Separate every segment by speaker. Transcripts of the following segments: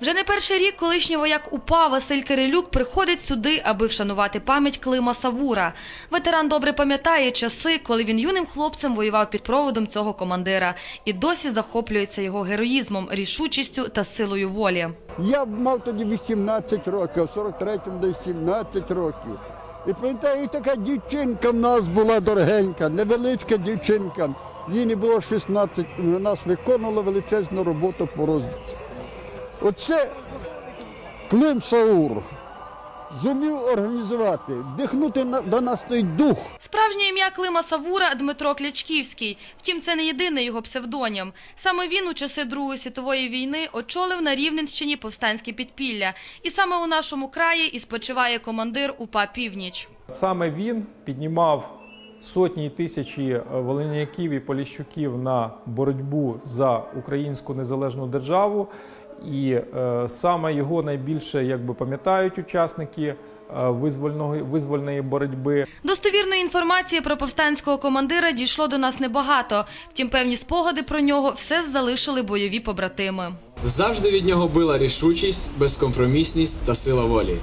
Speaker 1: Вже не перший рік колишній вояк УПА Василь Кирилюк приходить сюди, аби вшанувати пам'ять Клима Савура. Ветеран добре пам'ятає часи, коли він юним хлопцем воював під проводом цього командира і досі захоплюється його героїзмом, рішучістю та силою волі.
Speaker 2: Я мав тоді 18 років, в 43-му десь 17 років. І пам'ятаю, і така дівчинка в нас була дорогенька, невеличка дівчинка. Їй не було 16, і вона нас виконувала величезну роботу по розвідці. Оце Клим Саур зумів організувати, вдихнути на- до нас той дух.
Speaker 1: Справжнє ім'я Клима Савура Дмитро Клячківський. Втім, це не єдиний його псевдонім. Саме він у часи Другої світової війни очолив на Рівненщині повстанське підпілля. І саме у нашому краї і спочиває командир УПА «Північ».
Speaker 3: Саме він піднімав сотні і тисячі е, волиняків і поліщуків на боротьбу за українську незалежну державу. І е, саме його найбільше якби пам'ятають учасники е, визвольного визвольної боротьби.
Speaker 1: Достовірної інформації про повстанського командира дійшло до нас небагато. Втім, певні спогади про нього все ж залишили бойові побратими.
Speaker 4: Завжди від нього била рішучість, безкомпромісність та сила волі.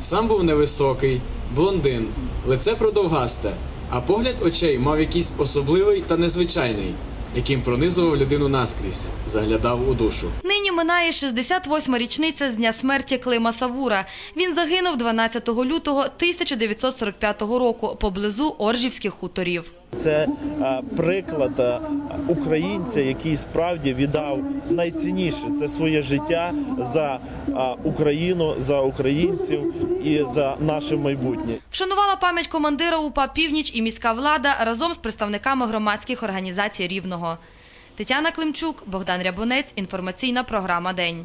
Speaker 4: Сам був невисокий, блондин, лице продовгасте, а погляд очей мав якийсь особливий та незвичайний, яким пронизував людину наскрізь, заглядав у душу.
Speaker 1: Нині минає 68-ма річниця з дня смерті Клима Савура. Він загинув 12 лютого 1945 року поблизу Оржівських хуторів.
Speaker 5: Це е, приклад е, українця, який справді віддав найцінніше це своє життя за е, Україну, за українців і за наше майбутнє.
Speaker 1: Вшанувала пам'ять командира УПА «Північ» і міська влада разом з представниками громадських організацій Рівного. Тетяна Климчук, Богдан Рябунець, інформаційна програма «День».